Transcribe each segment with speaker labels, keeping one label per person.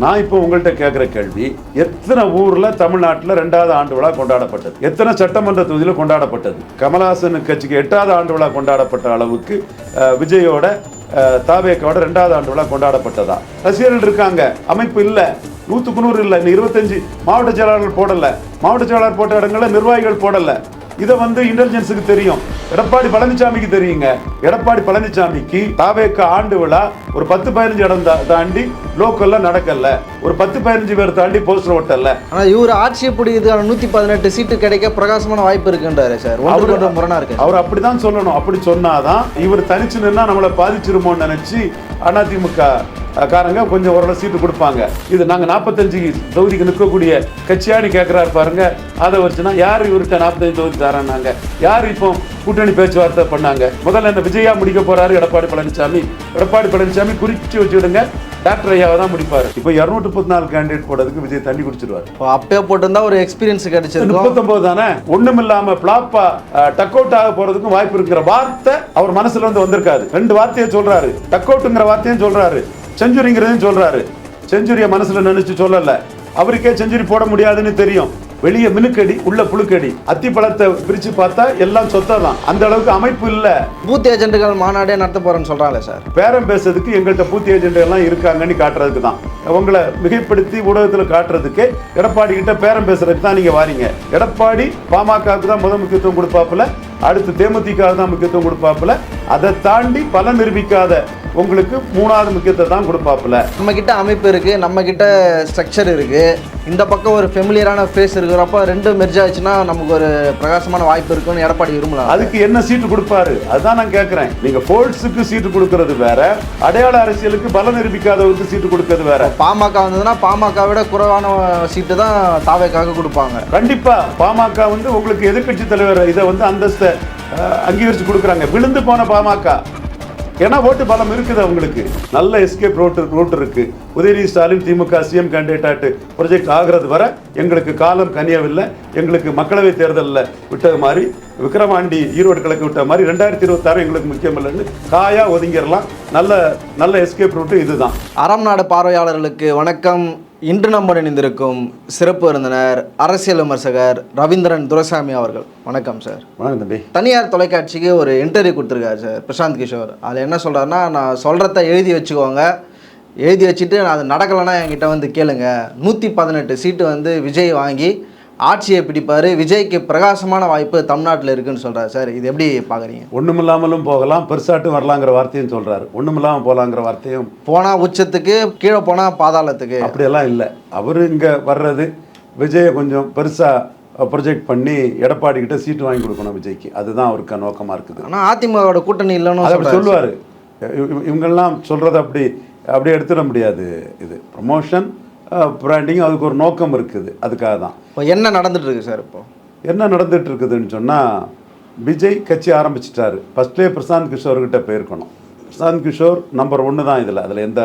Speaker 1: நான் இப்போ உங்கள்கிட்ட கேட்குற கேள்வி எத்தனை ஊரில் தமிழ்நாட்டில் ரெண்டாவது ஆண்டு விழா கொண்டாடப்பட்டது? எத்தனை சட்டமன்ற தொகுதியில் கொண்டாடப்பட்டது? கமலஹாசன் கட்சிக்கு எட்டாவது ஆண்டு விழா கொண்டாடப்பட்ட அளவுக்கு விஜயோட தாபேக்கோட ரெண்டாவது ஆண்டு விழா கொண்டாடப்பட்டதா? ரசிகர்கள் இருக்காங்க அமைப்பு இல்லை நூற்றுக்கு நூறு இல்லை இன்னும் இருபத்தஞ்சு மாவட்ட செயலாளர்கள் போடலை. மாவட்ட செயலாளர் போட்ட இடங்களில் நிர்வாகிகள் போடலை. இதை வந்து இன்டெலிஜென்ஸுக்கு தெரியும். எடப்பாடி பழனிசாமிக்கு தெரியுங்க. எடப்பாடி பழனிசாமிக்கு தாவேக்க ஆண்டு விழா ஒரு பத்து பதினஞ்சு இடம் தாண்டி லோக்கல்ல நடக்கல. ஒரு பத்து பதினஞ்சு பேர் தாண்டி போஸ்டர் ஓட்டல
Speaker 2: ஆனா இவர் ஆட்சியை பிடிக்கிறதுக்கான நூத்தி பதினெட்டு சீட்டு கிடைக்க பிரகாசமான வாய்ப்பு இருக்குன்றாரு சார்.
Speaker 1: அவரு-
Speaker 2: முரணா இருக்கு
Speaker 1: அவர் அப்படிதான் சொல்லணும். அப்படி சொன்னாதான் இவர் தனிச்சு நின்னா நம்மளை பாதிச்சிருமோன்னு நினைச்சு அதிமுக காரங்க கொஞ்சம் ஓரளவு சீட்டு கொடுப்பாங்க. இது நாங்க நாற்பத்தஞ்சு தொகுதிக்கு நிற்கக்கூடிய கட்சியாடி கேட்கிறாரு பாருங்க. அதை வச்சுன்னா யார் இவர்கிட்ட நாற்பத்தஞ்சு தொகுதி தரானாங்க யார் இப்போ கூட்டணி பேச்சுவார்த்தை பண்ணாங்க? முதல்ல என்ன விஜயா முடிக்க போறாரு எடப்பாடி பழனிசாமி. எடப்பாடி பழனிசாமி குறிச்சு வச்சுடுங்க டாக்டர் ஐயாவை தான் முடிப்பாரு. இப்போ இருநூற்றி முப்பத்தி நாலு கேண்டிடேட் போடுறதுக்கு விஜய் தண்ணி குடிச்சிருவாரு
Speaker 2: அப்பயே போட்டிருந்தா ஒரு எக்ஸ்பீரியன்ஸ் கிடைச்சிருக்கும்.
Speaker 1: முப்பத்தொன்பது தானே? ஒண்ணும் இல்லாம பிளாப்பா டக் அவுட் ஆக போறதுக்கும் வாய்ப்பு இருக்கிற வார்த்தை அவர் மனசுல இருந்து வந்திருக்காது. ரெண்டு வார்த்தையை சொல்றாரு. டக் அவுட்ங்கிற வார்த்தையும் சொல்றாரு. செஞ்சுரிங்கிறதையும் சொல்றாரு. செஞ்சுரிய மனசுல நினைச்சு சொல்லல. அவருக்கே செஞ்சுரி போட முடியாதுன்னு தெரியும். வெளியே மினுக்கடி உள்ள புழுக்கடி. அத்திப்பழத்தை பிரிச்சு பார்த்தா எல்லாம் சொத்தை தான் அந்த அளவுக்கு அமைப்பு இல்ல.
Speaker 2: பூத் ஏஜென்ட்டுகள் மாநாடே நடத்த போறேன்னு சொல்றாங்களே சார்.
Speaker 1: பேரம் பேசுறதுக்கு எங்கள்கிட்ட பூத்தி ஏஜென்ட் எல்லாம் இருக்காங்கன்னு காட்டுறதுக்கு தான். உங்களை மிகைப்படுத்தி ஊடகத்தில் காட்டுறதுக்கு எடப்பாடி கிட்ட பேரம் பேசுறதுக்கு தான் நீங்க வாரீங்க. எடப்பாடி பாமகவுக்கு தான் முதல் முக்கியத்துவம் கொடுப்பாப்புல. அடுத்து தேமுதிக தான் முக்கியத்துவம் கொடுப்பாப்புல. அதை தாண்டி பலன் நிரூபிக்காத உங்களுக்கு மூணாவது முக்கியத்தை தான் கொடுப்பாப்புல.
Speaker 2: நம்ம கிட்ட அமைப்பு இருக்கு நம்ம கிட்ட ஸ்ட்ரக்சர் இருக்கு. இந்த பக்கம் ஒரு ஃபெமிலியரான ஃபேஸ் இருக்கிறப்ப ரெண்டும் மெர்ஜ் ஆச்சுன்னா நமக்கு ஒரு பிரகாசமான வாய்ப்பு இருக்குன்னு எடப்பாடி விரும்பலாம்
Speaker 1: அதுக்கு என்ன சீட்டு கொடுப்பாரு? அதுதான் நான் கேட்கிறேன் நீங்க ஃபோல்ட்ஸுக்கு சீட்டு கொடுக்கறது வேற அடையாள அரசியலுக்கு பலன் நிரூபிக்காதவருக்கு சீட்டு கொடுக்கறது வேற.
Speaker 2: பாமக வந்ததுன்னா பாமக விட குறைவான சீட்டு தான் தாவேக்காக கொடுப்பாங்க.
Speaker 1: கண்டிப்பா பாமக வந்து உங்களுக்கு எதிர்க்கட்சி தலைவர் இதை வந்து அந்தஸ்தை அஹ், அங்கீகரிச்சு கொடுக்குறாங்க. விழுந்து போன பாமக. ஏன்னா ஓட்டு பலம் இருக்குது அவங்களுக்கு. நல்ல எஸ்கேப் ரோட் ரூட் இருக்கு. Udhayanidhi Stalin DMK CM candidate project ஆகிறது வரை எங்களுக்கு காலம் கனியவில்லை. எங்களுக்கு மக்களவை தேர்தலில் விட்டது மாதிரி விக்கிரவாண்டி ஈரோடு கிழக்கு விட்ட மாதிரி ரெண்டாயிரத்தி இருபத்தாறு எங்களுக்கு முக்கியம் இல்லைன்னு காயா ஒதுங்கிடலாம். நல்ல நல்ல எஸ்கேப் ரூட்டு இதுதான்.
Speaker 2: அறம் நாடு பார்வையாளர்களுக்கு வணக்கம். இன்று நம்ம இணைந்திருக்கும் சிறப்பு விருந்தினர் அரசியல் விமர்சகர் ரவீந்திரன் துரைசாமி அவர்கள். வணக்கம் சார்
Speaker 1: வணக்கம் தம்பி.
Speaker 2: தனியார் தொலைக்காட்சிக்கு ஒரு இன்டர்வியூ கொடுத்துருக்காரு சார் பிரசாந்த் கிஷோர். அதில் என்ன சொல்கிறாருன்னா நான் சொல்கிறத எழுதி வச்சுக்கோங்க. எழுதி வச்சுட்டு அது நடக்கலைன்னா என்கிட்ட வந்து கேளுங்க. நூற்றி பதினெட்டு சீட்டு வந்து விஜய் வாங்கி ஆட்சியை பிடிப்பார் விஜய்க்கு பிரகாசமான வாய்ப்பு தமிழ்நாட்டில் இருக்குன்னு சொல்கிறார் சார் இது எப்படி பார்க்குறீங்க?
Speaker 1: ஒண்ணுமில்லாமலும் போகலாம் பெருசாட்டும் வரலாங்கிற வார்த்தையும் சொல்றாரு. ஒண்ணுமில்லாம போலாங்கிற வார்த்தையும்
Speaker 2: போனால் உச்சத்துக்கு கீழே போனால் பாதாளத்துக்கு.
Speaker 1: அப்படியெல்லாம் இல்லை. அவர் இங்க வர்றது விஜயை கொஞ்சம் பெருசா ப்ரொஜெக்ட் பண்ணி எடப்பாடி கிட்ட சீட்டு வாங்கி கொடுக்கணும் விஜய்க்கு. அதுதான் அவருக்கு நோக்கமா இருக்குது.
Speaker 2: ஆனால் அதிமுகவோட கூட்டணி இல்லைன்னு
Speaker 1: அப்படி. சொல்லுவாரு. இவ- இவ- இவங்கெல்லாம் சொல்றத அப்படி அப்படி எடுத்துட முடியாது இது. ப்ரமோஷன் பிராண்டிங் அதுக்கு ஒரு நோக்கம் இருக்குது. அதுக்காக தான்.
Speaker 2: இப்போ என்ன நடந்துட்டு இருக்கு சார் இப்போ?
Speaker 1: என்ன நடந்துட்டு இருக்குதுன்னு சொன்னால் விஜய் கட்சி ஆரம்பிச்சிட்டாரு. ஃபஸ்ட்லேயே பிரசாந்த் கிஷோர்கிட்ட போயிருக்கணும். பிரசாந்த் கிஷோர் நம்பர் ஒன்று தான் இதில். அதில் எந்த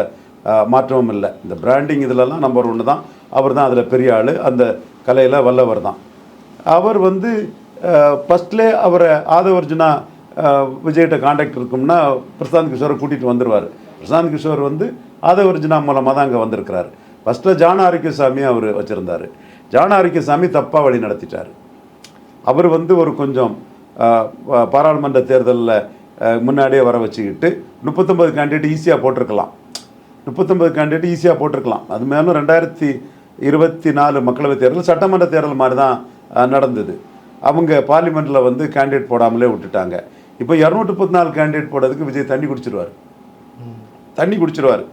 Speaker 1: மாற்றமும் இல்லை. இந்த பிராண்டிங் இதிலெல்லாம் நம்பர் ஒன்று தான். அவர் தான் அதில் பெரிய ஆள். அந்த கலையில் வல்லவர் தான். அவர் வந்து ஃபஸ்ட்லே அவரை ஆதவர்ஜுனா விஜய்கிட்ட காண்டாக்ட் இருக்கும்னா பிரசாந்த் கிஷோரை கூட்டிகிட்டு வந்துடுவார் பிரசாந்த் கிஷோர் வந்து ஆதவர்ஜுனா மூலமாக தான் அங்கே வந்திருக்கிறாரு. ஃபஸ்ட்டில் ஜான ஆரோக்கியசாமி அவர் வச்சுருந்தார். ஜான ஆரோக்கியசாமி தப்பாக வழி நடத்திட்டார். அவர் வந்து ஒரு கொஞ்சம் பாராளுமன்ற தேர்தலில் முன்னாடியே வர வச்சுக்கிட்டு முப்பத்தொம்பது கேண்டிடேட் ஈஸியாக போட்டிருக்கலாம். முப்பத்தொம்பது கேண்டிடேட் ஈஸியாக போட்டிருக்கலாம். அது மேலும் ரெண்டாயிரத்தி இருபத்தி நாலு மக்களவைத் தேர்தல் சட்டமன்ற தேர்தல் மாதிரி தான் நடந்தது. அவங்க பார்லிமெண்ட்டில் வந்து கேண்டிடேட் போடாமலே விட்டுட்டாங்க. இப்போ இரநூத்தி முப்பத்தி நாலு கேண்டிடேட் போடுறதுக்கு விஜய் தண்ணி குடிச்சிருவார். தண்ணி குடிச்சிருவார்.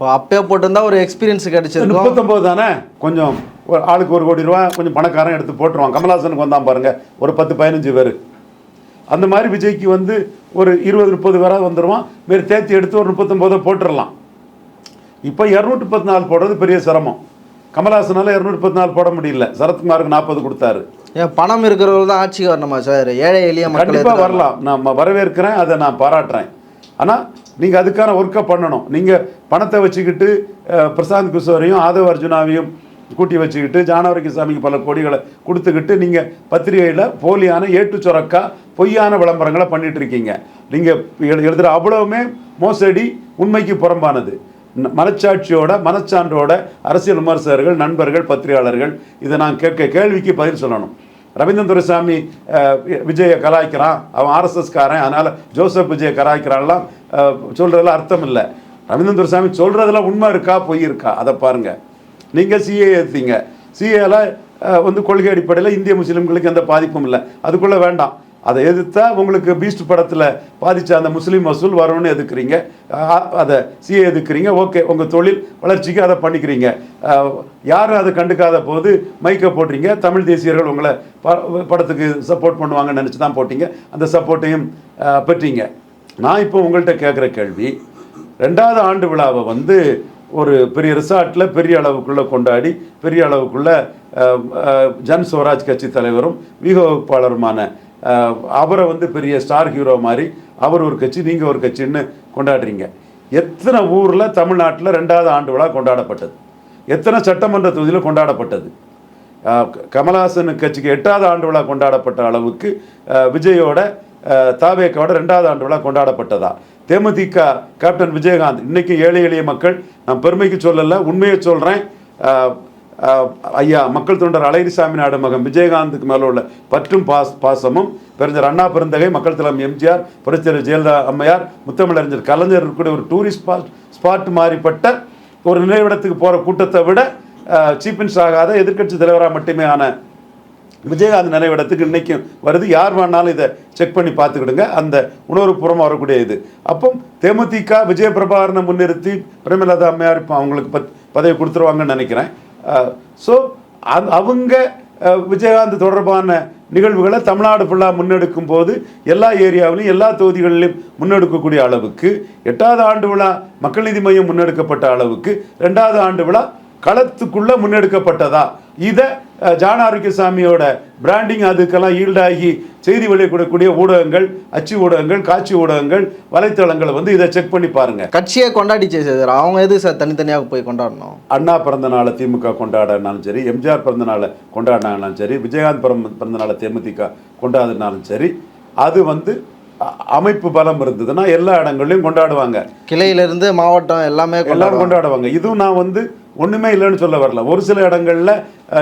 Speaker 2: அப்பயே போட்டிருந்தா ஒரு எக்ஸ்பீரியன்ஸ் கிடைச்சிருக்கும்.
Speaker 1: முப்பத்தொம்பது தானே? கொஞ்சம் ஒரு ஆளுக்கு ஒரு கோடி ரூபா கொஞ்சம் பணக்காரன் எடுத்து போட்டுருவான். கமல்ஹாசனுக்கு வந்தான் பாருங்க ஒரு பத்து பதினஞ்சு பேர். அந்த மாதிரி விஜய்க்கு வந்து ஒரு இருபது முப்பது பேராக வந்துடுவான் மாரி தேத்தி எடுத்து ஒரு முப்பத்தொம்போதை போட்டுடலாம் இப்போ இரநூத்தி முப்பத்தி நாலு போடுறது பெரிய சிரமம். கமல்ஹாசனால இரநூத்தி முப்பத்தி நாலு போட முடியல. சரத்குமாருக்கு நாற்பது கொடுத்தாரு.
Speaker 2: ஏன் பணம் இருக்கிறவங்க தான் ஆட்சிக்கு வரணுமா சார்? ஏழை எளிய
Speaker 1: கண்டிப்பாக வரலாம். நான் வரவேற்கிறேன் அதை நான் பாராட்டுறேன். ஆனால் நீங்கள் அதுக்கான ஒர்க்கை பண்ணணும். நீங்கள் பணத்தை வச்சுக்கிட்டு பிரசாந்த் கிஷோரையும் ஆதவ அர்ஜுனாவையும் கூட்டி வச்சுக்கிட்டு ஜானவரிக்கு சாமிக்கு பல கோடிகளை கொடுத்துக்கிட்டு நீங்கள் பத்திரிகையில் போலியான ஏட்டு சுரக்கா பொய்யான விளம்பரங்களை பண்ணிட்டு இருக்கீங்க. நீங்கள் எழுதுகிற அவ்வளவுமே மோசடி உண்மைக்கு புறம்பானது. மனச்சாட்சியோட மனச்சான்றோட அரசியல் விமர்சகர்கள் நண்பர்கள் பத்திரிகையாளர்கள் இதை நான் கேட்க கேள்விக்கு பதில் சொல்லணும். ரவீந்திரன் துரைசாமி விஜயை கலாய்க்கிறான். அவன் ஆர்எஸ்எஸ்காரன் அதனால் ஜோசப் விஜயை கலாய்க்கிறான்லாம் சொல்கிறதெல்லாம் அர்த்தம் இல்லை. ரவீந்திரன் துரைசாமி சொல்றதுல உண்மை இருக்கா பொய் இருக்கா? அதை பாருங்கள் நீங்கள் சிஏ ஏற்றீங்க சிஏல வந்து கொள்கை அடிப்படையில் இந்திய முஸ்லீம்களுக்கு எந்த பாதிப்பும் இல்லை. அதுக்குள்ளே வேண்டாம். அதை எதிர்த்தா உங்களுக்கு பீஸ்ட் படத்தில் பாதித்த அந்த முஸ்லீம் வசூல் வரும்னு எதுக்குறீங்க? அதை சிஏ எதுக்குறீங்க? ஓகே உங்கள் தொழில் வளர்ச்சிக்கு அதை பண்ணிக்கிறீங்க. யாரும் அதை கண்டுக்காத போது மைக்கை போடுறீங்க? தமிழ் தேசியர்கள் உங்களை ப- படத்துக்கு சப்போர்ட் பண்ணுவாங்கன்னு நினச்சி தான் போட்டீங்க. அந்த சப்போர்ட்டையும் பெற்றீங்க. நான் இப்போ உங்கள்கிட்ட கேட்குற கேள்வி ரெண்டாவது ஆண்டு விழாவை வந்து ஒரு பெரிய ரிசார்ட்டில் பெரிய அளவுக்குள்ளே கொண்டாடி பெரிய அளவுக்குள்ளே ஜன் ஸ்வராஜ் கட்சி தலைவரும் வீக வகுப்பாளருமான அவரை வந்து பெரிய ஸ்டார் ஹீரோ மாதிரி அவர் ஒரு கட்சி நீங்கள் ஒரு கட்சின்னு கொண்டாடுறீங்க. எத்தனை ஊரில் தமிழ்நாட்டில் ரெண்டாவது ஆண்டு விழா கொண்டாடப்பட்டது? எத்தனை சட்டமன்ற தொகுதியில் கொண்டாடப்பட்டது? கமலஹாசன் கட்சிக்கு எட்டாவது ஆண்டு விழா கொண்டாடப்பட்ட அளவுக்கு விஜயோட அஹ், தாவேக்காவோட ரெண்டாவது ஆண்டு விழா கொண்டாடப்பட்டதா? தேமுதிக கேப்டன் விஜயகாந்த் இன்றைக்கும் ஏழை எளிய மக்கள் நான் பெருமைக்கு சொல்லலை உண்மையை சொல்கிறேன் ஐயா மக்கள் தொண்டர் அழகிரிசாமி நாடு மகன் விஜயகாந்துக்கு மேலே உள்ள பற்றும் பாஸ் பாசமும் பெருஞ்சர் அண்ணா பெருந்தகை மக்கள் தலைவர் எம்ஜிஆர் புரட்சியர் ஜெயலலிதா அம்மையார் முத்தமிழறிஞர் கலைஞர் இருக்கக்கூடிய ஒரு டூரிஸ்ட் ஸ்பாட் ஸ்பாட் மாறிப்பட்ட ஒரு நினைவிடத்துக்கு போகிற கூட்டத்தை விட சீஃப் மினிஸ்டர் ஆகாத எதிர்க்கட்சி தலைவராக மட்டுமே ஆன விஜயகாந்த் நினைவிடத்துக்கு இன்றைக்கும் வருது. யார் வேணாலும் இதை செக் பண்ணி பார்த்துக்கிடுங்க. அந்த உணர்வுபூர்வமாக வரக்கூடிய இது. அப்போ தேமுதிக விஜய பிரபாகரனை முன்னிறுத்தி பிரேமலதா அம்மையார் இப்போ அவங்களுக்கு பத் பதவி கொடுத்துருவாங்கன்னு நினைக்கிறேன். ஸோ அவங்க விஜயகாந்த் தொடர்பான நிகழ்வுகளை தமிழ்நாடு ஃபுல்லாக முன்னெடுக்கும் போது எல்லா ஏரியாவிலும் எல்லா தொகுதிகளிலும் முன்னெடுக்கக்கூடிய அளவுக்கு எட்டாவது ஆண்டு விழா மக்கள் நீதி மையம் முன்னெடுக்கப்பட்ட அளவுக்கு ரெண்டாவது ஆண்டு விழா களத்துக்குள்ளே முன்னெடுக்கப்பட்டதா? இதை ஜான ஆரோக்கியசாமியோட பிராண்டிங் அதுக்கெல்லாம் ஈல்டாகி செய்தி வெளியிடக்கூடிய ஊடகங்கள் அச்சு ஊடகங்கள் காட்சி ஊடகங்கள் வலைத்தளங்களை வந்து இதை செக் பண்ணி பாருங்க.
Speaker 2: கட்சியை கொண்டாடிச்சே சார். அவங்க எது சார் தனித்தனியாக போய் கொண்டாடணும்?
Speaker 1: அண்ணா பிறந்த நாளை திமுக கொண்டாடினாலும் சரி எம்ஜிஆர் பிறந்த நாளை கொண்டாடினாலும் சரி விஜயகாந்த் பிறந்த நாளை தேமுதிக கொண்டாடினாலும் சரி அது வந்து அமைப்பு பலம் இருந்ததுன்னா எல்லா இடங்கள்லையும் கொண்டாடுவாங்க.
Speaker 2: கிளையிலிருந்து மாவட்டம் எல்லாமே
Speaker 1: எல்லாரும்
Speaker 2: கொண்டாடுவாங்க.
Speaker 1: இதுவும் நான் வந்து ஒண்ணுமே இல்லைன்னு சொல்ல வரல. ஒரு சில இடங்கள்ல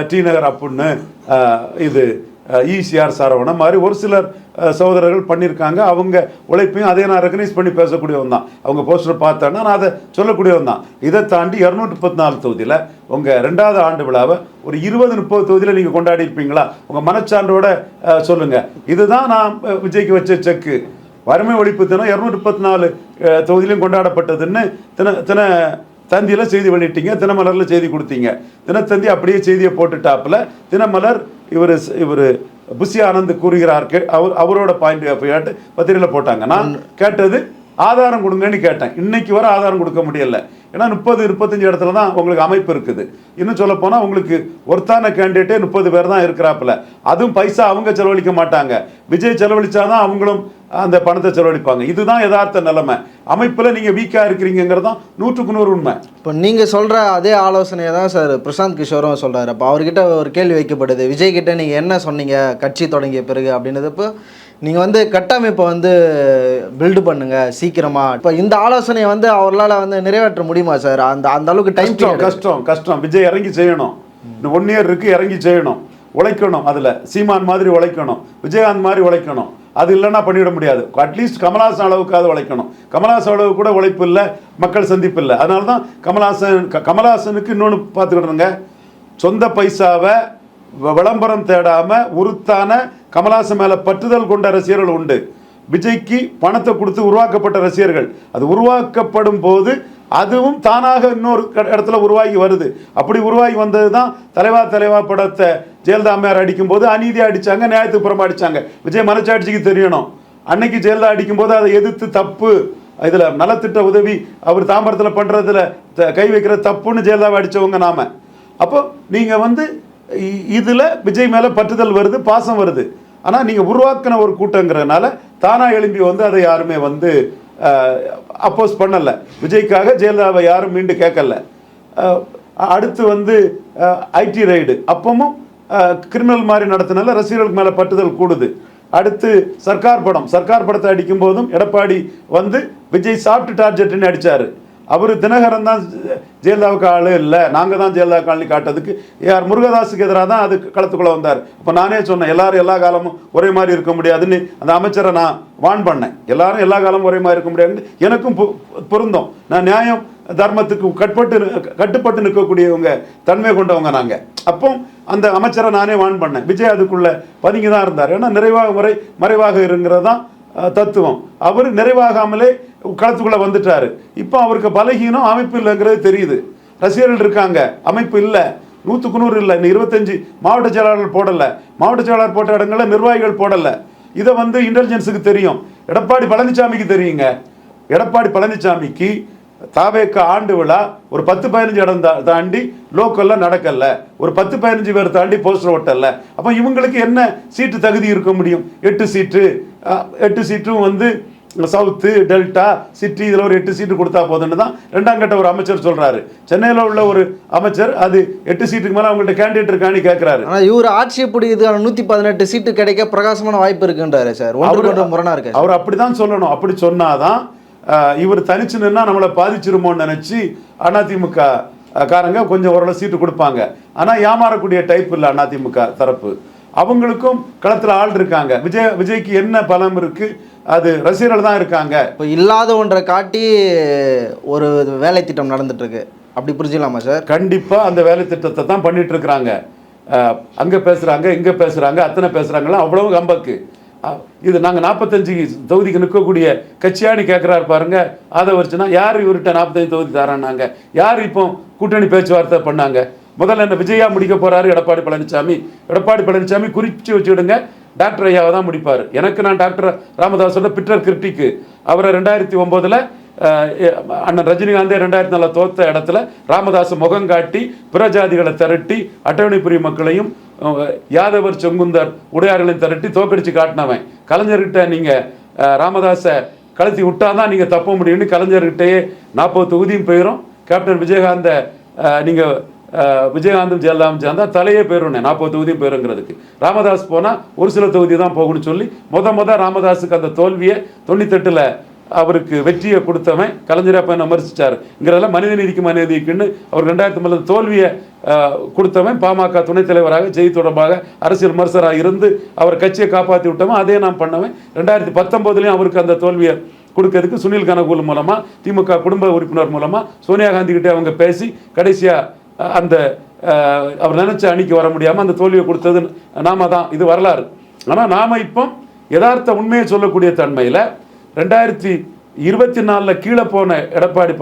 Speaker 1: டி நகர் அப்புன்னு அஹ், இது ஈசிஆர் சரவண மாதிரி ஒரு சிலர் சகோதரர்கள் பண்ணியிருக்காங்க அவங்க உழைப்பையும் அதே நான் ரெக்கனைஸ் பண்ணி பேசக்கூடியவன் தான். அவங்க போஸ்டர் பார்த்தேன்னா நான் அதை சொல்லக்கூடியவன் தான். இதை தாண்டி இரநூத்தி முப்பத்தி நாலு தொகுதியில் உங்கள் ரெண்டாவது ஆண்டு விழாவை ஒரு இருபது முப்பது தொகுதியில் நீங்கள் கொண்டாடி இருப்பீங்களா? உங்கள் மனச்சான்றோட சொல்லுங்கள் இதுதான் நான் விஜய்க்கு வச்ச செக்கு. வறுமை ஒழிப்பு தினம் இரநூத்தி முப்பத்தி நாலு தொகுதியிலும் கொண்டாடப்பட்டதுன்னு தின தின தந்தியில் செய்தி வெளியிட்டீங்க. தினமலரில் செய்தி கொடுத்தீங்க. தினத்தந்தி அப்படியே செய்தியை போட்டுட்டாப்புல. தினமலர் இவர் இவர் புசி ஆனந்த் கூறுகிறார்கள் அவர் அவரோட பாயிண்ட் கேட்டு பத்திரிகையில் போட்டாங்க. நான் கேட்டது ஆதாரம் கொடுங்கன்னு கேட்டேன். இன்னைக்கு வரை ஆதாரம் கொடுக்க முடியல. ஏன்னா முப்பது முப்பத்தஞ்சு இடத்துல தான் உங்களுக்கு அமைப்பு இருக்குது. இன்னும் சொல்ல போனால் உங்களுக்கு ஒருத்தான கேண்டிடேட்டே முப்பது பேர் தான் இருக்கிறாப்புல. அதுவும் பைசா அவங்க செலவழிக்க மாட்டாங்க. விஜய் செலவழிச்சாதான் அவங்களும் அந்த பணத்தை செலவழிப்பாங்க. இதுதான் யதார்த்த நிலைமை. அமைப்பில் நீங்கள் வீக்காக இருக்கிறீங்கிறதான் நூற்றுக்கு நூறு உண்மை.
Speaker 2: இப்போ நீங்கள் சொல்கிற அதே ஆலோசனையை தான் சார் பிரசாந்த் கிஷோரும் சொல்கிறாரு அப்போ அவர்கிட்ட ஒரு கேள்வி வைக்கப்படுது. விஜய் கிட்ட நீங்கள் என்ன சொன்னீங்க? கட்சி தொடங்கிய பிறகு அப்படின்னதப்போ நீங்கள் வந்து கட்டமைப்பை வந்து பில்டு பண்ணுங்க சீக்கிரமா. இப்போ இந்த ஆலோசனையை வந்து அவரால் வந்து நிறைவேற்ற முடியுமா சார்? அந்த அந்த அளவுக்கு டைம்
Speaker 1: கஷ்டம் கஷ்டம் கஷ்டம். விஜய் இறங்கி செய்யணும். ஒன் இயர் இருக்கு இறங்கி செய்யணும். உழைக்கணும் அதில். சீமான் மாதிரி உழைக்கணும் விஜயகாந்த் மாதிரி உழைக்கணும். அது இல்லைன்னா பண்ணிவிட முடியாது. அட்லீஸ்ட் கமல்ஹாசன் அளவுக்காவது உழைக்கணும். கமல்ஹாசன் அளவு கூட உழைப்பு இல்லை மக்கள் சந்திப்பு இல்லை. அதனால தான் கமல்ஹாசன் கமல்ஹாசனுக்கு இன்னொன்று பார்த்துக்கிட்டுருங்க சொந்த பைசாவை வ- விளம்பரம் தேடாமல் உருத்தான கமல்ஹாசன் மேலே பற்றுதல் கொண்ட ரசிகர்கள் உண்டு. விஜய்க்கு பணத்தை கொடுத்து உருவாக்கப்பட்ட ரசிகர்கள். அது உருவாக்கப்படும் போது அதுவும் தானாக இன்னொரு க- இடத்துல உருவாகி வருது. அப்படி உருவாகி வந்தது தான் தலைவா தலைவா படத்தை ஜெயலலிதா அம்மையார் அடிக்கும்போது அநீதியாக அடிச்சாங்க நியாயத்துக்கு புறமா அடிச்சாங்க விஜய் மனச்சாட்சிக்கு தெரியணும். அன்னைக்கு ஜெயலலிதா அடிக்கும்போது அதை எதிர்த்து தப்பு இதில் நலத்திட்ட உதவி அவர் தாம்பரத்தில் பண்ணுறதுல த- கை வைக்கிற தப்புன்னு ஜெயலலிதாவை அடிச்சவங்க நாம. அப்போ நீங்கள் வந்து இ- விஜய் மேலே பற்றுதல் வருது பாசம் வருது. ஆனால் நீங்கள் உருவாக்கின ஒரு கூட்டங்கிறதுனால தானாக எழும்பி வந்து அதை யாருமே வந்து அப்போஸ் பண்ணலை. விஜய்க்காக ஜெயலலிதாவை யாரும் மீண்டு கேட்கல. அடுத்து வந்து ஐடி ரைடு அப்பமும் கிரிமினல் மாதிரி நடத்தினால ரசிகர்களுக்கு மேலே பட்டுதல் கூடுது. அடுத்து சர்க்கார் படம். சர்க்கார் படத்தை அடிக்கும் போதும் எடப்பாடி வந்து விஜய் சாப்பிட்டு டார்ஜெட்னு அடித்தார் அவர் தினகரன் தான் ஜெ- ஜெயலலிதாவுக்கு ஆளு இல்லை. நாங்கள் தான் ஜெயலலிதா காலனி காட்டுறதுக்கு யார் முருகதாஸுக்கு எதிராக தான் அது களத்துக்குள்ளே வந்தார். இப்போ நானே சொன்னேன் எல்லாரும் எல்லா காலமும் ஒரே மாதிரி இருக்க முடியாதுன்னு அந்த அமைச்சரை நான் வான் பண்ணேன். எல்லாரும் எல்லா காலமும் ஒரே மாதிரி இருக்க முடியாதுன்னு எனக்கும் பொ- பொருந்தும். நான் நியாயம் தர்மத்துக்கு கட்பட்டு கட்டுப்பட்டு நிற்கக்கூடியவங்க தன்மை கொண்டவங்க நாங்கள் அப்போ அந்த அமைச்சரை நானே வான் பண்ணேன். விஜய் அதுக்குள்ள பதுங்கி தான் இருந்தார். ஏன்னா நிறைவாக முறை மறைவாக இருங்கிறது தான் தத்துவம். அவர் நிறைவாகாமலே களத்துக்குள்ளே வந்துட்டார். இப்போ அவருக்கு பலகீனம் அமைப்பு இல்லைங்கிறது தெரியுது. ரசிகர்கள் இருக்காங்க. அமைப்பு இல்லை. நூற்றுக்கு நூறு இல்லை. இன்னும் இருபத்தஞ்சு மாவட்ட செயலாளர்கள் போடலை. மாவட்ட செயலாளர் போட்ட இடங்களில் நிர்வாகிகள் போடலை. இதை வந்து இன்டெலிஜென்ஸுக்கு தெரியும். எடப்பாடி பழனிசாமிக்கு தெரியுங்க. எடப்பாடி பழனிசாமிக்கு தாவேக்க ஆண்டு விழா ஒரு பத்து பதினஞ்சு இடம் தாண்டி லோக்கல்ல நடக்கல ஒரு பத்து பதினஞ்சு பேர் தாண்டி போஸ்டர் ஓட்டல அப்போ இவங்களுக்கு என்ன சீட்டு தகுதி இருக்க முடியும்? எட்டு சீட்டு. எட்டு சீட்டும் வந்து சவுத்து டெல்டா சிட்டி இதில் ஒரு எட்டு சீட்டு கொடுத்தா போதுன்னு தான் ரெண்டாம் கட்ட ஒரு அமைச்சர் சொல்றாரு. சென்னையில் உள்ள ஒரு அமைச்சர் அது எட்டு சீட்டுக்கு மேலே அவங்கள்ட்ட கேண்டிடேட் இருக்கான்னு கேட்குறாரு
Speaker 2: ஆனா இவர் ஆட்சியை பிடிக்கிறதுக்கான நூத்தி பதினெட்டு சீட்டு கிடைக்க பிரகாசமான வாய்ப்பு இருக்குன்றாரு சார்.
Speaker 1: அவரு-
Speaker 2: கொண்டு முரணா இருக்கு
Speaker 1: அவர் அப்படிதான் சொல்லணும். அப்படி சொன்னாதான் இவர் தனிச்சு நின்னா நம்மளை பாதிச்சிருமோன்னு நினைச்சு அதிமுக காரங்க கொஞ்சம் ஓரளவு சீட்டு கொடுப்பாங்க. ஆனா ஏமாறக்கூடிய டைப் இல்லை அதிமுக தரப்பு. அவங்களுக்கும் களத்துல ஆள் இருக்காங்க. விஜய் விஜய்க்கு என்ன பலம் இருக்கு? அது ரசிகர்கள் தான் இருக்காங்க.
Speaker 2: இப்போ இல்லாத ஒன்றை காட்டி ஒரு வேலை திட்டம் நடந்துட்டு இருக்கு அப்படி புரிஞ்சுக்கலாமா சார்?
Speaker 1: கண்டிப்பா அந்த வேலை திட்டத்தை தான் அஹ், அங்க பேசுறாங்க இங்க பேசுறாங்க அத்தனை பேசுறாங்களா அவ்வளவு கம்பக்கு. இது நாங்கள் நாற்பத்தஞ்சு தொகுதிக்கு நிற்கக்கூடிய கட்சியானு கேட்குறாரு பாருங்க. அதை வச்சுன்னா யார் இவர்கிட்ட நாற்பத்தஞ்சு தொகுதி தரானாங்க யார் இப்போ கூட்டணி பேச்சுவார்த்தை பண்ணாங்க? முதல்ல என்ன விஜயா முடிக்க போறாரு எடப்பாடி பழனிசாமி. எடப்பாடி பழனிசாமி குறிச்சு வச்சுடுங்க டாக்டர் ஐயாவை தான் முடிப்பார். எனக்கு நான் டாக்டர் ராமதாஸோட பிட்டர் கிரிட்டிக்கு. அவரை ரெண்டாயிரத்தி ஒம்போதில் அண்ணன் ரஜினிகாந்தே ரெண்டாயிரத்தி நாலில் தோத்த இடத்துல ராமதாஸ் முகம் காட்டி பிற ஜாதிகளை திரட்டி அட்டவணைப்புரிய மக்களையும் யாதவர் செங்குந்தர் உடையார்களையும் திரட்டி தோக்கடிச்சு காட்டினவன். கலைஞர்கிட்ட நீங்கள் ராமதாஸை கலத்தி விட்டாதான் நீங்கள் தப்ப முடியும்னு கலைஞர்கிட்டயே நாற்பது தொகுதியும் போயிடும் கேப்டன் விஜயகாந்த நீங்கள் விஜயகாந்தும் ஜெயலலிதாவும் சேர்ந்தா தலையே போயிடும் நாற்பது தொகுதியும் போயிருங்கிறதுக்கு. ராமதாஸ் போனால் ஒரு சில தொகுதி தான் போகணும்னு சொல்லி முத முத ராமதாஸுக்கு அந்த தோல்வியை தொண்ணூத்தெட்டில் அவருக்கு வெற்றியை கொடுத்தவன் கலைஞராக அப்போ விமர்சிச்சார். இங்கிறதெல்லாம் மனித நீதிக்கு மனித நீதிக்குன்னு அவர் ரெண்டாயிரத்தி ஒன்பது தோல்வியை கொடுத்தவன் பாமக துணைத் தலைவராக செய்தி தொடர்பாக அரசியல் விமர்சராக இருந்து அவர் கட்சியை காப்பாற்றி விட்டவன் அதே நான் பண்ணவன். ரெண்டாயிரத்தி பத்தொம்போதுலேயும் அவருக்கு அந்த தோல்வியை கொடுக்கறதுக்கு சுனில் கனகூல் மூலமாக திமுக குடும்ப உறுப்பினர் மூலமாக சோனியா காந்தி அவங்க பேசி கடைசியாக அந்த அவர் நினச்ச அணிக்கு வர முடியாமல் அந்த தோல்வியை கொடுத்தது நாம தான் இது வரலாறு. ஆனால் நாம் இப்போ யதார்த்த உண்மையை சொல்லக்கூடிய தன்மையில் ரெண்டாயிரத்தி இருபத்தி நாலில் கீழே போன எடப்பாடி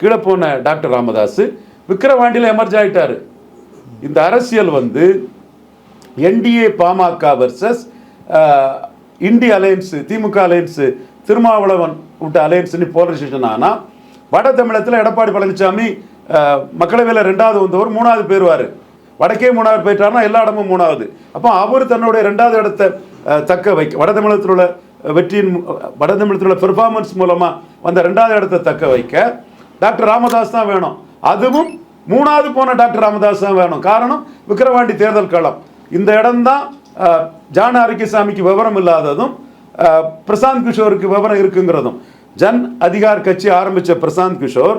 Speaker 1: கீழே போன டாக்டர் ராமதாஸ் விக்கிரவாண்டியில் எமர்ஜ் ஆயிட்டாரு. இந்த அரசியல் வந்து NDA PMK versus India alliance DMK alliance Thirumavalavan விட்ட அலையன்ஸ்னு போலரைசேஷன் ஆனால் வட தமிழகத்தில் எடப்பாடி பழனிசாமி மக்களவையில் ரெண்டாவது வந்தவர் மூணாவது பேருவார். வடக்கே மூணாவது போயிட்டாருன்னா எல்லா இடமும் மூணாவது. அப்போ அவர் தன்னுடைய ரெண்டாவது இடத்தை தக்க வைக்க வட தமிழகத்தில் உள்ள வெற்றியின் வட தமிழகத்தில் உள்ள பெர்ஃபார்மன்ஸ் மூலமாக வந்த ரெண்டாவது இடத்தை தக்க வைக்க டாக்டர் ராமதாஸ் தான் வேணும். அதுவும் மூணாவது போன டாக்டர் ராமதாஸ் தான் வேணும். காரணம் விக்கிரவாண்டி தேர்தல் களம். இந்த இடம்தான் அஹ், ஜான ஆரோக்கியசாமிக்கு விவரம் இல்லாததும் பிரசாந்த் கிஷோருக்கு விவரம் இருக்குங்கிறதும். ஜன் அதிகார் கட்சி ஆரம்பித்த பிரசாந்த் கிஷோர்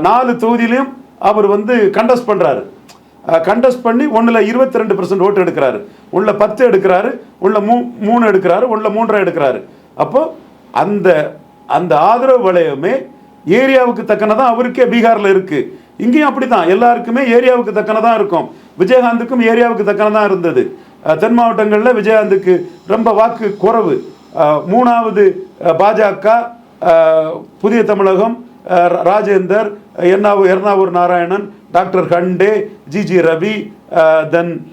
Speaker 1: நாலு தொகுதியிலையும் அவர் வந்து கண்டஸ்ட் பண்ணுறாரு கண்டஸ்ட் பண்ணி ஒன்றில் இருபத்தி ரெண்டு பர்சன்ட் ஓட்டு எடுக்கிறாரு. உள்ள பத்து எடுக்கிறாரு உள்ள மூ மூணு எடுக்கிறாரு உள்ள மூன்றரை எடுக்கிறாரு. அப்போ அந்த அந்த ஆதரவு வளையமே ஏரியாவுக்கு தக்கனதான் அவருக்கே பீகாரில் இருக்கு. இங்கேயும் அப்படிதான். எல்லாருக்குமே ஏரியாவுக்கு தக்கனதான் இருக்கும். விஜயகாந்துக்கும் ஏரியாவுக்கு தக்கனதான் இருந்தது. தென் மாவட்டங்களில் விஜயகாந்துக்கு ரொம்ப வாக்கு குறவு. மூணாவது பாஜக புதிய தமிழகம் ரா- Rajendar Ernavur Ernavur Narayanan doctor Hande G G Ravi தென்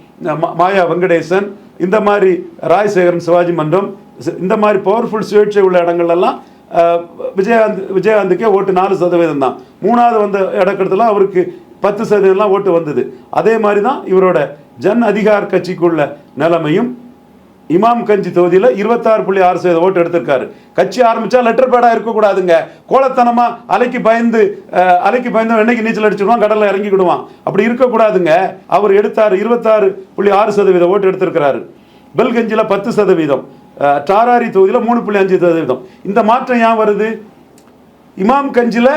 Speaker 1: மாயா வெங்கடேசன் இந்த மாதிரி ராஜசேகரன் சிவாஜி மன்றம் இந்த மாதிரி பவர்ஃபுல் சுயேட்சை உள்ள இடங்கள்லாம் விஜயகாந்த் விஜயகாந்துக்கே ஓட்டு நாலு சதவீதம் தான். மூணாவது வந்த இடக்கிறதுலாம் அவருக்கு பத்து சதவீதம்லாம் ஓட்டு வந்தது. அதே மாதிரி தான் இவரோட ஜன் அதிகார் கட்சிக்குள்ள நிலைமையும் இமாம் கஞ்சி தொகுதியில் இருபத்தாறு புள்ளி ஆறு சதவீதம் ஓட்டு எடுத்திருக்காரு. கட்சி ஆரம்பித்தா லெட்டர் பேடாக இருக்கக்கூடாதுங்க கோலத்தனமாக அலைக்கு பயந்து அலைக்கு பயந்து என்னைக்கு நீச்சல் அடிச்சுடுவான் கடலில் இறங்கிக்கிடுவான் அப்படி இருக்கக்கூடாதுங்க அவர் எடுத்தார் இருபத்தாறு புள்ளி ஆறு சதவீதம் ஓட்டு எடுத்திருக்கிறாரு. பெல்கஞ்சியில் பத்து சதவீதம். டாராரி தொகுதியில் மூணு புள்ளி அஞ்சு சதவீதம். இந்த மாற்றம் ஏன் வருது? இமாம் கஞ்சில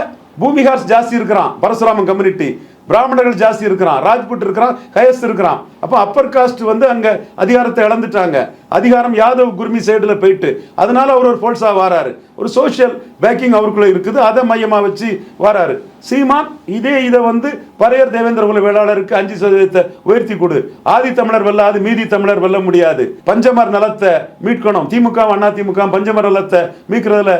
Speaker 1: பூமிகாஸ் ஜாஸ்தி இருக்கிறான். பரசுராமன் கம்யூனிட்டி. பிராமணர்கள் ஜாஸ்தி இருக்கிறான் ராஜ்புட் இருக்கிறான் கயஸ் இருக்கிறான். அப்போ அப்பர் காஸ்ட் வந்து அங்கே அதிகாரத்தை இழந்துட்டாங்க. அதிகாரம் யாதவ் குர்மி சைடில் போயிட்டு அதனால அவர் ஒரு ஃபோர்ஸா வராரு. ஒரு சோஷியல் பேக்கிங் அவருக்குள்ளே இருக்குது அதை மையமாக வச்சு வராரு. சீமான் இதே இதை வந்து பரையர் தேவேந்திர குல வேளாளருக்கு அஞ்சு சதவீதத்தை உயர்த்தி கொடு. ஆதி தமிழர் வெல்லாது மீதி தமிழர் வெல்ல முடியாது. பஞ்சமர் நலத்தை மீட்கணும். திமுக அண்ணா திமுக பஞ்சமர் நலத்தை மீட்கிறதுல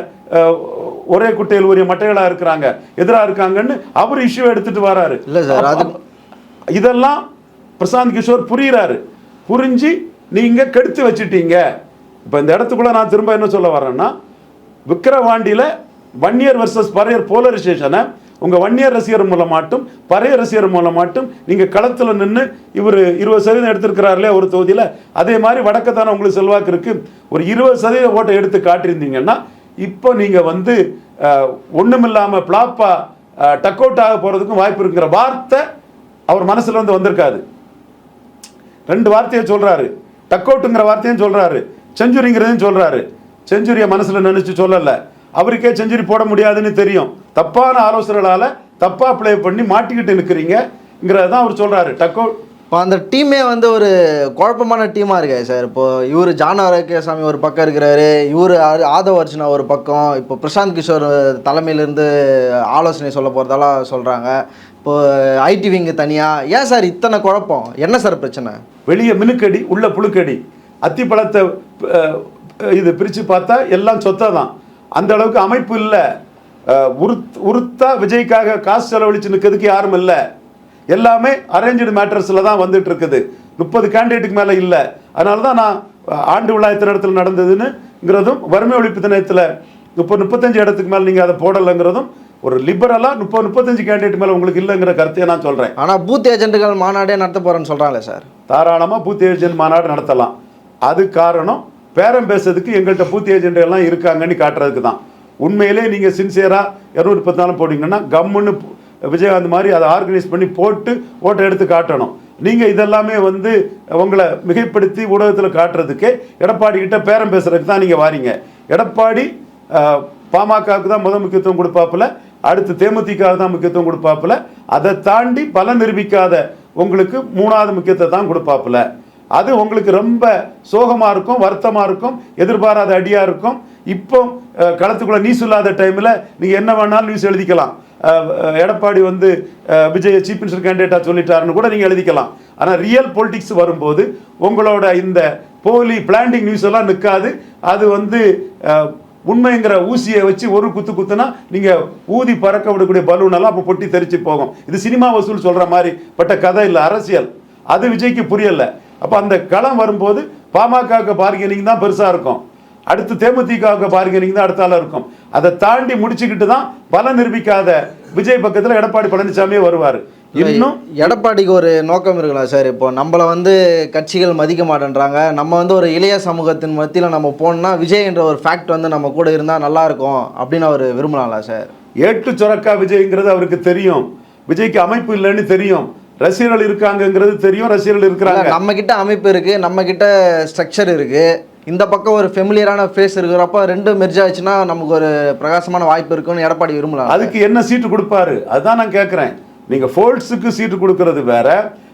Speaker 1: ஒரே குட்டையில் உரிய மட்டைகளா இருக்கிறாங்க. எதிராக இருக்காங்கன்னு அவர் இஷ்யூ எடுத்துட்டு வராரு.
Speaker 2: இல்ல சார், அது-
Speaker 1: இதெல்லாம் பிரசாந்த் கிஷோர் புரியுறாரு. புரிஞ்சு நீங்க கெடுத்து வச்சிட்டீங்க. இப்போ இந்த இடத்துக்குள்ள நான் திரும்ப என்ன சொல்ல வரேன்னா விக்கிரவாண்டியில வன்னியர் வர்சஸ் பறையர் போலரைசேஷனை உங்க வன்னியர் ரசிகர் மூலமாட்டும் பறையர் ரசிகர் மூலமாட்டும் நீங்க களத்துல நின்று இவர் இருபது சதவீதம் எடுத்திருக்கிறார்களே ஒரு தொகுதியில? அதே மாதிரி வடக்கத்தான உங்களுக்கு செல்வாக்கு இருக்கு. ஒரு இருபது சதவீத ஓட்டை எடுத்து காட்டியிருந்தீங்கன்னா இப்போ நீங்கள் வந்து ஒன்றுமில்லாமல் பிளாப்பாக டக் அவுட் ஆக போகிறதுக்கும் வாய்ப்பு இருக்குங்கிற வார்த்தை அவர் மனசுல வந்து வந்திருக்காது. ரெண்டு வார்த்தையை சொல்கிறாரு டக் அவுட்டுங்கிற வார்த்தையும் சொல்கிறாரு செஞ்சுரிங்கிறதையும் சொல்கிறாரு செஞ்சுரியை மனசில் நினச்சி சொல்லலை. அவருக்கே செஞ்சுரி போட முடியாதுன்னு தெரியும். தப்பான ஆலோசனைகளால் தப்பாக ப்ளே பண்ணி மாட்டிக்கிட்டு நிற்கிறீங்கிறத தான் அவர் சொல்கிறாரு டக் அவுட்
Speaker 2: இப்போ அந்த டீமே வந்து ஒரு குழப்பமான டீமாக இருக்காது சார். இப்போ இவர் ஜான ஆரோக்கியசாமி ஒரு பக்கம் இருக்கிறாரு இவர் ஆதவ அர்ச்சனா ஒரு பக்கம் இப்போ பிரசாந்த் கிஷோர் தலைமையிலேருந்து ஆலோசனை சொல்ல போகிறதெல்லாம் சொல்கிறாங்க இப்போ ஐடி விங்கு தனியாக ஏன் சார் இத்தனை குழப்பம்? என்ன சார் பிரச்சனை?
Speaker 1: வெளியே மினுக்கடி உள்ள புழுக்கடி. அத்திப்பழத்தை பழத்தை இது பிரித்து பார்த்தா எல்லாம் சொத்தை தான் அந்த அளவுக்கு அமைப்பு இல்லை. உருத் உருத்தா விஜய்க்காக காசு செலவழிச்சு நிற்கிறதுக்கு யாரும் இல்லை. எல்லாமே அரேஞ்சு மேட்டர்ஸில் தான் வந்துட்டு இருக்குது முப்பது கேண்டிடேட்டுக்கு மேலே இல்லை. அதனால தான் நான் ஆண்டு விழா எத்தனை இடத்துல நடந்ததுன்னுங்கிறதும் வறுமை ஒழிப்பு தினத்தில் முப்பது முப்பத்தஞ்சு இடத்துக்கு மேலே நீங்கள் அதை போடலைங்கிறதும் ஒரு லிபரலாக முப்பது முப்பத்தஞ்சு கேண்டிடேட் மேலே உங்களுக்கு இல்லைங்கிற கருத்தையை நான் சொல்கிறேன்
Speaker 2: ஆனால் பூத் ஏஜென்ட்டுகள் மாநாடே நடத்த போகிறேன்னு சொல்கிறாங்களே சார். தாராளமாக
Speaker 1: பூத் ஏஜென்ட் மாநாடு நடத்தலாம். அது காரணம் பேரம் பேசுறதுக்கு எங்கள்கிட்ட பூத் ஏஜென்ட் எல்லாம் இருக்காங்கன்னு காட்டுறதுக்கு தான். உண்மையிலே நீங்கள் சின்சியராக இரநூத்தி பத்து நாளும் போட்டிங்கன்னா கம்முன்னு விஜயகாந்த் மாதிரி அதை ஆர்கனைஸ் பண்ணி போட்டு ஓட்டை எடுத்து காட்டணும். நீங்கள் இதெல்லாமே வந்து உங்களை மிகைப்படுத்தி ஊடகத்தில் காட்டுறதுக்கே எடப்பாடி கிட்ட பேரம் பேசுறதுக்கு தான் நீங்கள் வாரீங்க. எடப்பாடி பாமகவுக்கு தான் முதல் முக்கியத்துவம் கொடுப்பாப்புல அடுத்து தேமுதிக தான் முக்கியத்துவம் கொடுப்பாப்புல அதை தாண்டி பல நிரூபிக்காத உங்களுக்கு மூணாவது முக்கியத்துவம் தான் கொடுப்பாப்புல. அது உங்களுக்கு ரொம்ப சோகமாக இருக்கும் வருத்தமாக இருக்கும் எதிர்பாராத அடியாக இருக்கும். இப்போ களத்துக்குள்ளே நியூஸ் இல்லாத டைமில் நீங்கள் என்ன வேணாலும் நியூஸ் எழுதிக்கலாம். எடப்பாடி வந்து விஜய சீஃப் மினிஸ்டர் கேண்டிடேட்டாக சொல்லிட்டாருன்னு கூட நீங்கள் எழுதிக்கலாம். ஆனால் ரியல் பொலிட்டிக்ஸ் வரும்போது உங்களோட இந்த போலி பிளாண்டிங் நியூஸ் எல்லாம் நிற்காது அது வந்து உண்மைங்கிற ஊசியை வச்சு ஒரு குத்து குத்துனா நீங்கள் ஊதி பறக்க விடக்கூடிய பலூன் எல்லாம் அப்போ பொட்டி தெரிச்சு போகும். இது சினிமா வசூல் சொல்கிற மாதிரி பட்ட கதை இல்லை அரசியல். அது விஜய்க்கு புரியலை. அப்போ அந்த களம் வரும்போது பாமகவுக்கு பார்கெனிங் தான் பெருசாக இருக்கும். அடுத்து தேமுதிகவுக்கு பார்கெனிங் தான் அடுத்தால இருக்கும். அதை தாண்டி முடிச்சுக்கிட்டு தான் பலம் நிரூபிக்காத விஜய் பக்கத்துல எடப்பாடி பழனிசாமியே வருவார். இன்னும்
Speaker 2: எடப்பாடிக்கு ஒரு நோக்கம் இருக்கலாம் சார் இப்போ நம்மளை வந்து கட்சிகள் மதிக்க மாட்டேன்றாங்க. நம்ம வந்து ஒரு இளைய சமூகத்தின் மத்தியில் நம்ம போனோம்னா விஜய் என்ற ஒரு ஃபேக்ட் வந்து நம்ம கூட இருந்தால் நல்லா இருக்கும் அப்படின்னு அவர் விரும்பலாம்ல சார்?
Speaker 1: ஏட்டு சுரக்கா விஜய்ங்கிறது அவருக்கு தெரியும். விஜய்க்கு அமைப்பு இல்லைன்னு தெரியும். ரசிகர்கள் இருக்காங்கங்கிறது தெரியும் ரசிகர்கள் இருக்கிறாங்க.
Speaker 2: நம்ம கிட்ட அமைப்பு இருக்கு நம்ம கிட்ட ஸ்ட்ரக்சர் இருக்கு. இந்த பக்கம் ஒரு ஃபெமிலியரான ஃபேஸ் இருக்கிறப்ப ரெண்டும் மெர்ஜ் ஆச்சுன்னா நமக்கு ஒரு பிரகாசமான வாய்ப்பு இருக்குன்னு எடப்பாடி விரும்பலாம்
Speaker 1: அதுக்கு என்ன சீட்டு கொடுப்பாரு? அதுதான் நான் கேட்குறேன் நீங்க ஃபோல்ட்ஸுக்கு சீட்டு கொடுக்கறது வேற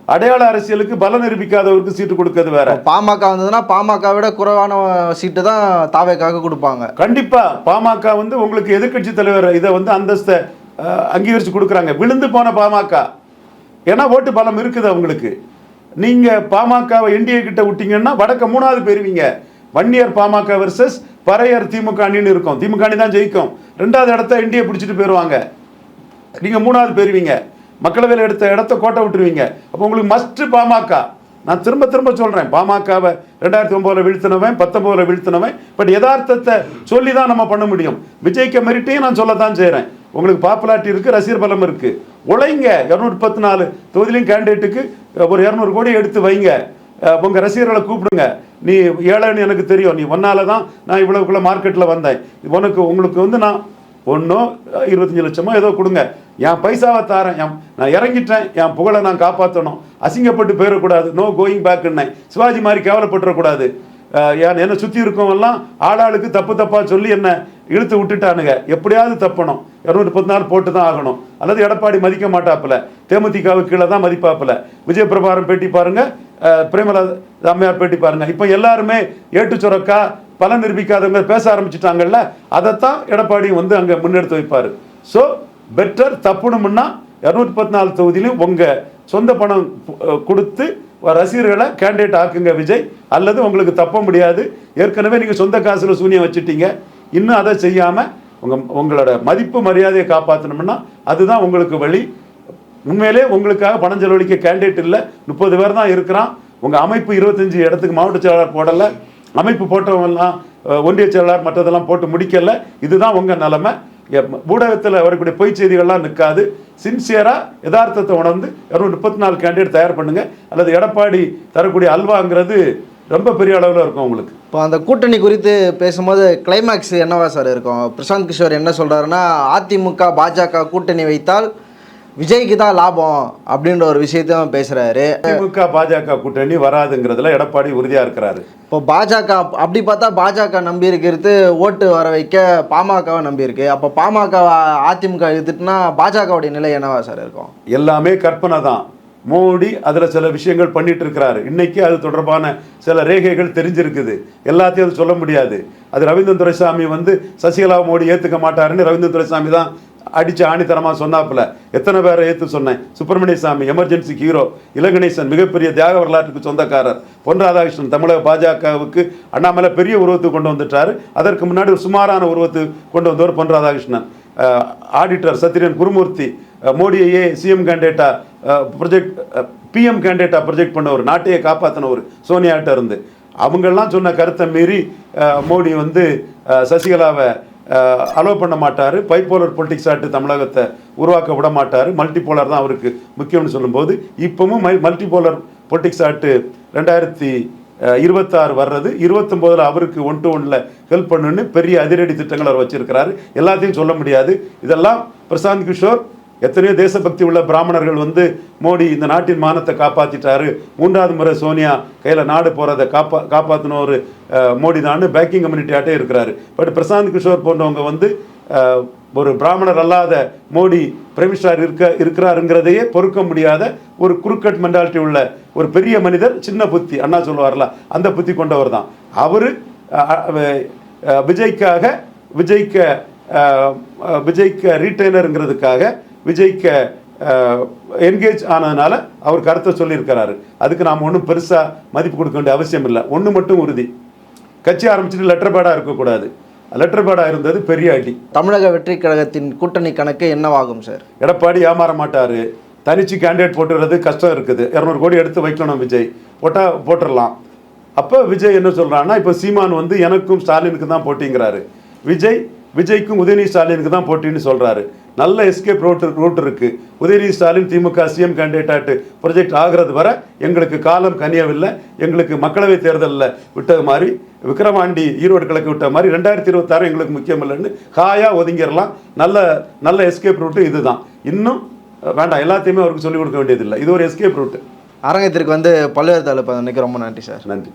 Speaker 1: அடையாள அரசியலுக்கு பலம் நிரூபிக்காதவருக்கு சீட்டு கொடுக்கறது வேற.
Speaker 2: பாமக வந்ததுன்னா பாமக விட குறைவான சீட்டு தான் தாவேக்காக கொடுப்பாங்க.
Speaker 1: கண்டிப்பா பாமக வந்து உங்களுக்கு எதிர்க்கட்சி தலைவர் இதை வந்து அந்தஸ்தை அஹ், அங்கீகரிச்சு கொடுக்குறாங்க. விழுந்து போன பாமக. ஏன்னா ஓட்டு பலம் இருக்குது அவங்களுக்கு. நீங்க பாமகவை என்டிஏ கிட்ட விட்டீங்கன்னா வடக்க மூணாவது பெறுவீங்க. வன்னியர் பாமக வெர்சஸ் பறையர் திமுக அணின்னு இருக்கும். திமுக அணி தான் ஜெயிக்கும். ரெண்டாவது இடத்த என்டிஏ பிடிச்சிட்டு போயிடுவாங்க நீங்கள் மூணாவது போயிருவீங்க. மக்களவையில் எடுத்த இடத்த கோட்டை விட்டுருவீங்க. அப்போ உங்களுக்கு மஸ்ட் பாமக. நான் திரும்ப திரும்ப சொல்கிறேன் பாமகவை ரெண்டாயிரத்தி ஒம்போதில் வீழ்த்தினவன் பத்தொம்போதில் வீழ்த்தினவன் பட் யதார்த்தத்தை சொல்லி தான் நம்ம பண்ண முடியும். விஜய்க்கு மெரிட்டையும் நான் சொல்ல தான் செய்கிறேன் உங்களுக்கு பாப்புலாரிட்டி இருக்குது ரசிகர் பலம் இருக்குது உழைங்க. இரநூத்தி பத்து நாலு தொகுதியிலையும் கேண்டிடேட்டுக்கு ஒரு இரநூறு கோடி எடுத்து வைங்க. உங்கள் ரசிகர்களை கூப்பிடுங்க. நீ ஏழைன்னு எனக்கு தெரியும். நீ ஒன்னால தான் நான் இவ்வளவுக்குள்ள மார்க்கெட்டில் வந்தேன். உனக்கு உங்களுக்கு வந்து நான் ஒன்றோ இருபத்தஞ்சி லட்சமோ ஏதோ கொடுங்க. என் பைசாவை தாரேன். என் நான் இறங்கிட்டேன். என் புகழை நான் காப்பாற்றணும் அசிங்கப்பட்டு போயிடக்கூடாது. நோ கோயிங் பேக்குன்னேன் சிவாஜி மாதிரி கேவலப்பட்டுறக்கூடாது. என்னை சுற்றி இருக்கவங்கெல்லாம் ஆளாளுக்கு தப்பு தப்பாக சொல்லி என்னை இழுத்து விட்டுட்டானுங்க. எப்படியாவது தப்பணும். இரநூத்தி பத்து நாள் போட்டு தான் ஆகணும். அல்லது எடப்பாடி மதிக்க மாட்டாப்புல. தேமுதிகாவுக்கு கீழே தான் மதிப்பாப்புல. விஜய் பிரபாரம் பேட்டி பாருங்கள் பிரேமலா அம்மையார் பேட்டி பாருங்க. இப்போ எல்லாருமே ஏட்டு சுரக்கா பலன் நிரூபிக்காதவங்க பேச ஆரம்பிச்சிட்டாங்கல்ல அதைத்தான் எடப்பாடி வந்து அங்கே முன்னெடுத்து வைப்பார். ஸோ பெட்டர் தப்புணும்னா இரநூத்தி பத்து நாலு தொகுதியிலும் உங்கள் சொந்த பணம் கொடுத்து ரசிகர்களை கேண்டிடேட் ஆக்குங்க விஜய். அல்லது உங்களுக்கு தப்ப முடியாது. ஏற்கனவே நீங்கள் சொந்த காசில் சூனியம் வச்சுட்டீங்க. இன்னும் அதை செய்யாமல் உங்கள் உங்களோட மதிப்பு மரியாதையை காப்பாற்றணும்னா அதுதான் உங்களுக்கு வழி. உண்மையிலே உங்களுக்காக பணம் செலவழிக்க கேண்டிடேட் இல்லை. முப்பது பேர் தான் இருக்கிறான். உங்கள் அமைப்பு இருபத்தஞ்சி இடத்துக்கு மாவட்ட செயலாளர் போடலை. அமைப்பு போட்டவங்கலாம் ஒன்றிய செயலாளர் மற்றதெல்லாம் போட்டு முடிக்கலை. இதுதான் உங்கள் நிலமை. ஊடகத்தில் வரக்கூடிய பொய் செய்திகள்லாம் நிற்காது சின்சியராக யதார்த்தத்தை உணர்ந்து இரநூறு முப்பத்தி நாலு கேண்டிடேட் தயார் பண்ணுங்க. அல்லது எடப்பாடி தரக்கூடிய அல்வாங்கிறது ரொம்ப பெரிய அளவில் இருக்கும் உங்களுக்கு.
Speaker 2: இப்போ அந்த கூட்டணி குறித்து பேசும்போது கிளைமேக்ஸ் என்னவா சார் இருக்கும்? பிரசாந்த் கிஷோர் என்ன சொல்கிறாருன்னா அதிமுக பாஜக கூட்டணி வைத்தால் விஜய்க்கு தான் லாபம் அப்படின்ற ஒரு விஷயத்தையும் பேசுறாரு.
Speaker 1: திமுக பாஜக கூட்டணி வராதுங்கிறதுல எடப்பாடி உறுதியாக இருக்கிறாரு.
Speaker 2: இப்போ பாஜக அப்படி பார்த்தா பாஜக நம்பி இருக்கிறது ஓட்டு வர வைக்க பாமகவை நம்பி இருக்கு அப்போ பாமக அதிமுக எதிர்த்துனா பாஜகவுடைய நிலை என்னவா சார் இருக்கும்?
Speaker 1: எல்லாமே கற்பனை தான். மோடி அதில் சில விஷயங்கள் பண்ணிட்டு இருக்கிறாரு. இன்னைக்கு அது தொடர்பான சில ரேகைகள் தெரிஞ்சிருக்குது. எல்லாத்தையும் அது சொல்ல முடியாது. அது ரவீந்திரன் துரைசாமி வந்து சசிகலா மோடி ஏற்றுக்க மாட்டாருன்னு ரவீந்திரன் துரைசாமி தான் அடிச்சு ஆணித்தனமாக சொன்னாப்புல. எத்தனை பேரை ஏற்று சொன்னேன்? சுப்பிரமணிய சாமி எமர்ஜென்சி ஹீரோ இலங்கணேசன் மிகப்பெரிய தியாக வரலாற்றுக்கு சொந்தக்காரர். பொன் ராதாகிருஷ்ணன் தமிழக பாஜகவுக்கு அண்ணாமலை பெரிய உருவத்துக்கு கொண்டு வந்துட்டார். அதற்கு முன்னாடி ஒரு சுமாரான உருவத்துக்கு கொண்டு வந்தவர் பொன் ராதாகிருஷ்ணன். ஆடிட்டர் சத்திரியன் குருமூர்த்தி மோடியையே சிஎம் கேண்டேட்டா ப்ரொஜெக்ட் பிஎம் கேண்டேட்டா ப்ரொஜெக்ட் பண்ணவர் நாட்டையே காப்பாற்றினவர் சோனியாட்ட இருந்து. அவங்கெல்லாம் சொன்ன கருத்தை மீறி மோடி வந்து சசிகலாவை அலோவ் பண்ண மாட்டார். பைப்போலர் பொலிட்டிக்ஸ் ஆட்டு தமிழகத்தை உருவாக்க விட மாட்டார். மல்டிபோலர் தான் அவருக்கு முக்கியம்னு சொல்லும்போது இப்போவும் மை மல்டிபோலர் பொலிட்டிக்ஸ் ஆட்டு ரெண்டாயிரத்தி இருபத்தாறு வர்றது இருபத்தொம்போதில் அவருக்கு ஒன் டு ஒன்ல ஹெல்ப் பண்ணுன்னு பெரிய அதிரடி திட்டங்கள் அவர் வச்சிருக்கிறாரு. எல்லாத்தையும் சொல்ல முடியாது. இதெல்லாம் பிரசாந்த் கிஷோர் எத்தனையோ தேசபக்தி உள்ள பிராமணர்கள் வந்து மோடி இந்த நாட்டின் மானத்தை காப்பாற்றிட்டாரு மூன்றாவது முறை சோனியா கையில் நாடு போகிறத காப்பா காப்பாற்றின ஒரு மோடி தான். பேக்கிங் கம்யூனிட்டியாட்டே இருக்கிறாரு. பட் பிரசாந்த் கிஷோர் போன்றவங்க வந்து ஒரு பிராமணர் அல்லாத மோடி பிரைம் மினிஸ்டர் இருக்க இருக்கிறாருங்கிறதையே பொறுக்க முடியாத ஒரு குறுக்கட் மென்டாலிட்டி உள்ள ஒரு பெரிய மனிதர் சின்ன புத்தி. அண்ணா சொல்லுவார்ல அந்த புத்தி கொண்டவர் தான். அவர் விஜய்க்காக விஜய்க்க விஜய்க்கு விஜய்க்க ரீட்டைனருங்கிறதுக்காக விஜய்க்க என்கேஜ் ஆனதுனால அவர் கருத்தை சொல்லியிருக்கிறாரு. அதுக்கு நாம் ஒன்றும் பெருசாக மதிப்பு கொடுக்க வேண்டிய அவசியம் இல்லை. ஒன்று மட்டும் உறுதி. கட்சி ஆரம்பிச்சுட்டு லெட்டர் பேடாக இருக்கக்கூடாது லெட்டர் பேடாக இருந்தது பெரிய அடி.
Speaker 2: தமிழக வெற்றி கழகத்தின் கூட்டணி கணக்கு என்னவாகும் சார்?
Speaker 1: எடப்பாடி ஏமாற மாட்டார். தனிச்சு கேண்டிடேட் போட்டுறது கஷ்டம் இருக்குது. இரநூறு கோடி எடுத்து வைக்கணும் விஜய். போட்டா போட்டுடலாம் அப்போ விஜய் என்ன சொல்றான்னா இப்போ சீமான் வந்து எனக்கும் ஸ்டாலினுக்கு தான் போட்டிங்கிறாரு. விஜய் விஜய்க்கும் உதயநிதி ஸ்டாலினுக்கு தான் போட்டின்னு சொல்றாரு. நல்ல எஸ்கேப் ரூட் ரூட் இருக்கு. Udhayanidhi Stalin DMK CM candidate project ஆகிறது வரை எங்களுக்கு காலம் கனியவில்லை எங்களுக்கு மக்களவை தேர்தலில் விட்டது மாதிரி விக்கிரவாண்டி ஈரோடு கிழக்கு விட்ட மாதிரி ரெண்டாயிரத்தி இருபத்தாறு எங்களுக்கு முக்கியம் இல்லைன்னு ஹாயா ஒதுங்கிடலாம். நல்ல நல்ல எஸ்கேப் ரூட்டு இதுதான். இன்னும் வேண்டாம். எல்லாத்தையுமே அவருக்கு சொல்லிக் கொடுக்க வேண்டியதில்லை. இது ஒரு எஸ்கேப் ரூட்டு
Speaker 2: அரங்கத்திற்கு வந்து பல்வேறு தலைப்பு நினைக்க ரொம்ப நன்றி சார்.
Speaker 1: நன்றி.